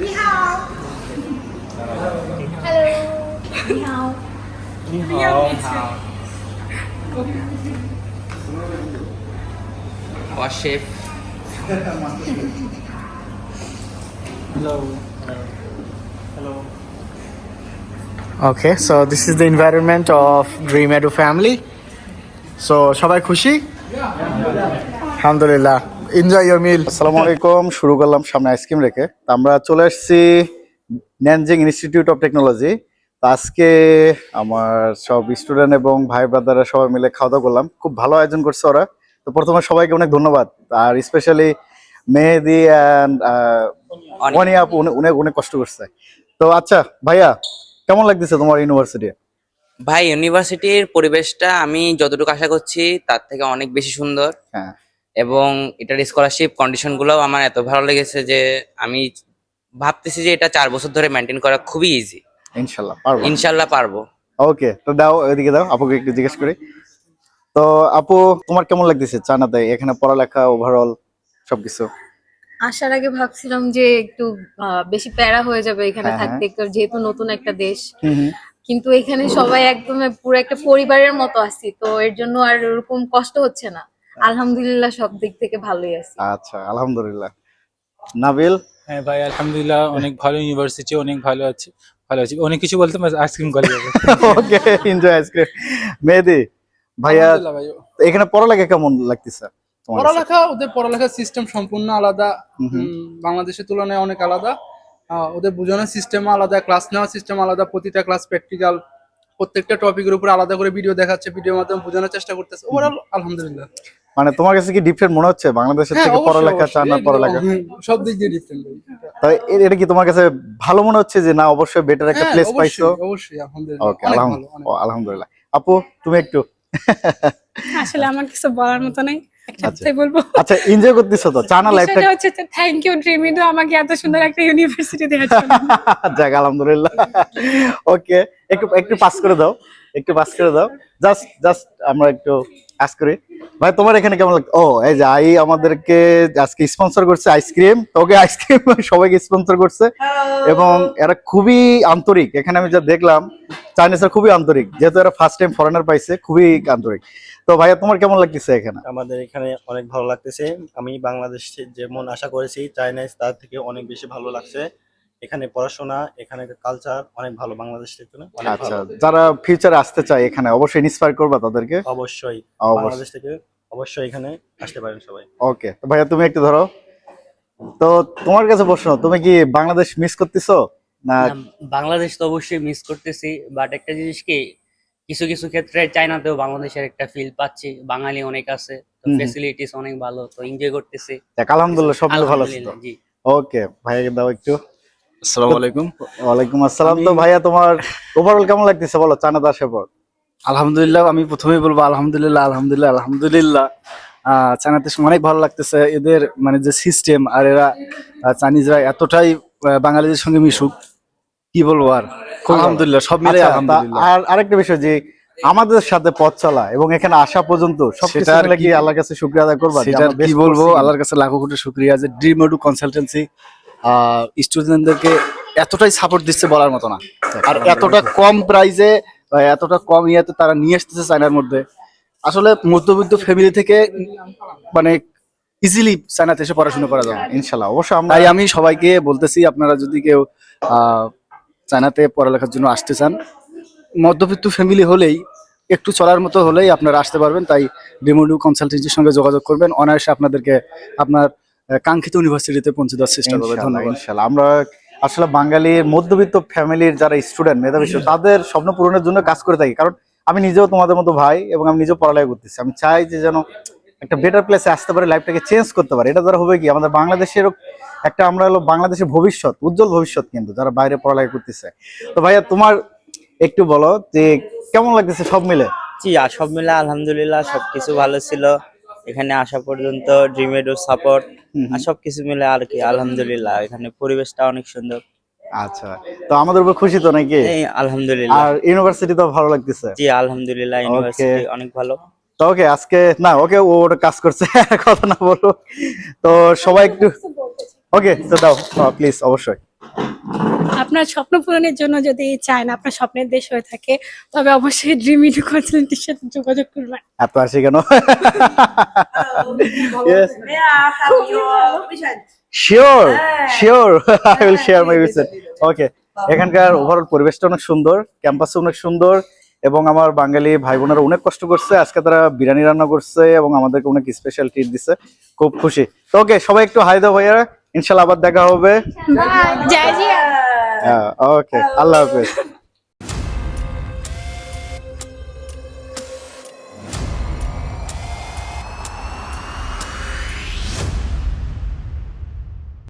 你好。Hello。你好。你好，我 chef Hello. Hello. Okay, so this is the environment of Dream Edu family. So সবাই খুশি আলহামদুলিল্লাহ Enjoy your meal আসসালামু আলাইকুম। শুরু করলাম সামনে আইসক্রিম রেখে। আমরা চলে আসছি ন্যানজিং ইনস্টিটিউট অফ টেকনোলজি তো আজকে আমার সব স্টুডেন্ট এবং ভাই ব্রাদাররা সবাই মিলে খাওয়া দাওয়া করলাম। খুব ভালো আয়োজন করছে ওরা। তো প্রথমে সবাইকে অনেক ধন্যবাদ। আর স্পেশালি মেহেদি অ্যান্ড। ওয়ানি আপু অনেক অনেক কষ্ট করছে। তো আচ্ছা ভাইয়া কেমন লাগতেছে তোমার ইউনিভার্সিটি ভাই ইউনিভার্সিটির পরিবেশটা আমি যতটুকু আশা করছি তার থেকে অনেক বেশি সুন্দর। হ্যাঁ। এবং এটার স্কলারশিপ কন্ডিশনগুলো আমার এত ভালো লেগেছে যে আমি ভাবতেছি যে এটা চার বছর ধরে মেনটেন করা খুবই ইজি ইনশাল্লাহ পারব। ইনশাল্লাহ পারব। ওকে তো দাও ওইদিকে দাও আপুকে একটু জিজ্ঞেস করি। তো আপু তোমার কেমন লাগতেছে চানাতে এখানে পড়ালেখা ওভারঅল সবকিছু? আসার আগে ভাবছিলাম যে একটু আহ, বেশি প্যারা হয়ে যাবে এখানে হ্যাঁ, থাকতে যেহেতু নতুন একটা দেশ। কিন্তু এখানে সবাই একদম পুরো একটা পরিবারের মতো আছি তো এর জন্য আর ওরকম কষ্ট হচ্ছে না। আলহামদুলিল্লাহ সব দিক থেকে ভালোই আছি। আচ্ছা আলহামদুলিল্লাহ। নাবিল? হ্যাঁ ভাই আলহামদুলিল্লাহ অনেক ভালো ইউনিভার্সিটি অনেক ভালো আছে ভালো আছে। অনেক কিছু বলতে আইসক্রিম করে যাবে ওকে এনজয় আইসক্রিম মেহেদি ভাইয়া। এখানে পড়ালেখা কেমন লাগতেছে? পড়ালেখা ওদের পড়ালেখার সিস্টেম সম্পূর্ণ আলাদা। বাংলাদেশের তুলনায় অনেক আলাদা। ওদের বোঝানোর সিস্টেম আলাদা ক্লাস নেওয়ার সিস্টেম আলাদা প্রতিটা ক্লাস প্র্যাকটিক্যাল প্রত্যেকটা টপিকের উপর আলাদা করে ভিডিও দেখাচ্ছে ভিডিওর মাধ্যমে বোঝানোর চেষ্টা করতেছে। ওভারঅল আলহামদুলিল্লাহ। মানে তোমার কাছে কি ডিফারেন্ট মনে হচ্ছে? বাংলাদেশের হ্যাঁ থেকে পড়ালেখা। চানা এই পড়ালেখা। সব দিক দিয়ে ডিফারেন্ট তো এ- এটা কি তোমার কাছে ভালো মনে হচ্ছে যে না অবশ্যই বেটার একটা প্লেস পাইছো? হ্যাঁ, অবশ্যই আলহামদুলিল্লাহ। ওকে ভালো আলহামদুলিল্লাহ। আপু তুমি একটু। আসলে আমার কিছু বলার মতো নেই একটা আচ্ছা। বলব। আচ্ছা এনজয় করতেছো তো? চানা লাইফটা বিষয়টা হচ্ছে থ্যাংক ইউ আমাকে এত সুন্দর একটা ইউনিভার্সিটি দেওয়ার জন্য। যাক আলহামদুলিল্লাহ। ওকে একটু একটু পাস করে দাও। একটু পাস করে দাও। জাস্ট জাস্ট আমরা একটু পাস করি। ভাই তোমার এখানে কেমন লাগতো ও এই যে আই আমাদেরকে আজকে স্পন্সর করছে আইসক্রিম তোকে আইসক্রিম সবাইকে স্পন্সর করছে। এবং এরা খুবই আন্তরিক। এখানে আমি যা দেখলাম চাইনিজরা খুবই আন্তরিক। যেহেতু এরা ফার্স্ট টাইম ফরেনার পাইছে খুবই আন্তরিক। তো ভাইয়া তোমার কেমন লাগতেছে এখানে? আমাদের এখানে অনেক ভালো লাগতেছে। আমি বাংলাদেশে যেমন আশা করেছি চাইনিজ তার থেকে অনেক বেশি ভালো লাগছে। এখানে পড়াশোনা এখানে কালচার অনেক ভালো বাংলাদেশ থেকে অনেক আচ্ছা ভালো। যারা ফিউচারে আসতে চায় এখানে অবশ্যই ইন্সপায়ার করবা তাদেরকে? অবশ্যই। অবশ্যই। বাংলাদেশ থেকে অবশ্যই এখানে আসতে পারেন সবাই। ওকে তো ভাইয়া তুমি একটু ধরো। তো তোমার কাছে প্রশ্ন তুমি কি বাংলাদেশ মিস করতেছো? না না, বাংলাদেশ তো অবশ্যই মিস করতেছি বাট একটা জিনিস কি কিছু কিছু ক্ষেত্রে চাইনাতেও বাংলাদেশের একটা ফিল পাচ্ছি। বাঙালি অনেক আছে তো হুম হুম। ফেসিলিটিস অনেক ভালো তো এনজয় করতেছি। দেখ আলহামদুলিল্লাহ সব ভালো আছে আলহামদুলিল্লাহ, জি। ওকে ভাইয়াকে দাও একটু। আসসালামু আলাইকুম। ওয়ালাইকুম আসসালাম। তো ভাইয়া তোমার ওভারঅল কেমন লাগতেছে বলো চানাদ আসার পর আলহামদুলিল্লাহ আমি প্রথমেই বলব আলহামদুলিল্লাহ আলহামদুলিল্লাহ আলহামদুলিল্লাহ। চায়নাতে অনেক ভালো লাগতেছে। এদের মানে যে সিস্টেম আর এরা চাইনিজরা এতটাই বাঙালিদের সঙ্গে মিশুক কি বলব আর? আলহামদুলিল্লাহ সব মিলে আচ্ছা, আলহামদুলিল্লাহ। আর আরেকটা বিষয় যে আমাদের সাথে পথ চলা এবং এখানে আসা পর্যন্ত সেটা কি আল্লাহর কাছে শুকরিয়া আদায় করবা সেটা কি বলব? আল্লাহর কাছে লাখো কোটি শুক্রিয়া। যে ড্রিম কনসালটেন্সি স্টুডেন্টদেরকে এতটাই সাপোর্ট দিচ্ছে বলার মতো না। আর এতটা কম প্রাইসে এতটা কম ইয়েতে তারা নিয়ে আসতেছে চায়নার মধ্যে। আসলে মধ্যবিত্ত ফ্যামিলি থেকে মানে ইজিলি চায়নাতে এসে পড়াশোনা করা যাবে। ইনশাল্লাহ অবশ্যই আমরা তাই আমি সবাইকে বলতেছি আপনারা যদি কেউ আহ, চায়নাতে পড়ালেখার জন্য আসতে চান মধ্যবিত্ত ফ্যামিলি হলেই একটু চলার মতো হলেই আপনারা আসতে পারবেন। তাই ডেমোডু কনসালটেন্সির সঙ্গে যোগাযোগ করবেন। অনায়াসে আপনাদেরকে আপনার কাঙ্ক্ষিত ইউনিভার্সিটিতে পৌঁছে দেওয়ার চেষ্টা করবে। ধন্যবাদ। আমরা আসলে বাঙালির মধ্যবিত্ত ফ্যামিলির যারা স্টুডেন্ট মেধাবী তাদের স্বপ্ন পূরণের জন্য কাজ করে থাকি। কারণ আমি নিজেও তোমাদের মতো ভাই এবং আমি নিজেও পড়ালেখা করতেছি। আমি চাই যে যেন একটা বেটার প্লেসে আসতে পারে লাইফটাকে চেঞ্জ করতে পারে। এটা দ্বারা হবে কি? আমাদের বাংলাদেশের একটা আমরা হলো বাংলাদেশের ভবিষ্যৎ উজ্জ্বল ভবিষ্যৎ কিন্তু যারা বাইরে পড়ালেখা করতেছে। তো ভাইয়া তোমার একটু বলো যে কেমন লাগতেছে সব মিলে? জি আর সব মিলে আলহামদুলিল্লাহ সবকিছু ভালো ছিল। এখানে আসা পর্যন্ত ড্রিমেডো সাপোর্ট। আর সবকিছু মিলে আর কি আলহামদুলিল্লাহ এখানে পরিবেশটা অনেক সুন্দর। আচ্ছা তো আমাদের উপর খুশি তো নাকি? আলহামদুলিল্লাহ। আর ইউনিভার্সিটি তো ভালো লাগতেছে? জি আলহামদুলিল্লাহ ইউনিভার্সিটি অনেক ভালো। তো ওকে আজকে না ওকে ও ওটা কাজ করছে কথা না বলো তো সবাই একটু ওকে তো দাও প্লিজ অবশ্যই। আপনার স্বপ্ন পূরণের জন্য যদি চান আপনার স্বপ্নের দেশ হয়ে থাকে তবে অবশ্যই ড্রিম ইন্টু কনসালটেন্টের সাথে যোগাযোগ করবেন। এত আসি কেন? Yes. Sure sure I will share my visit okay এখানকার ওভারঅল পরিবেশটা অনেক সুন্দর ক্যাম্পাসটা অনেক সুন্দর এবং আমার বাঙালি ভাই বোনেরা অনেক কষ্ট করছে। আজকে তারা বিরিয়ানি রান্না করছে এবং আমাদেরকে অনেক স্পেশাল ট্রিট দিছে। খুব খুশি। তো ওকে সবাই একটু হাই দাও ভাইয়া ইনশাল্লাহ আবার দেখা হবে। জয় জিয়া ওকে আল্লাহ হাফেজ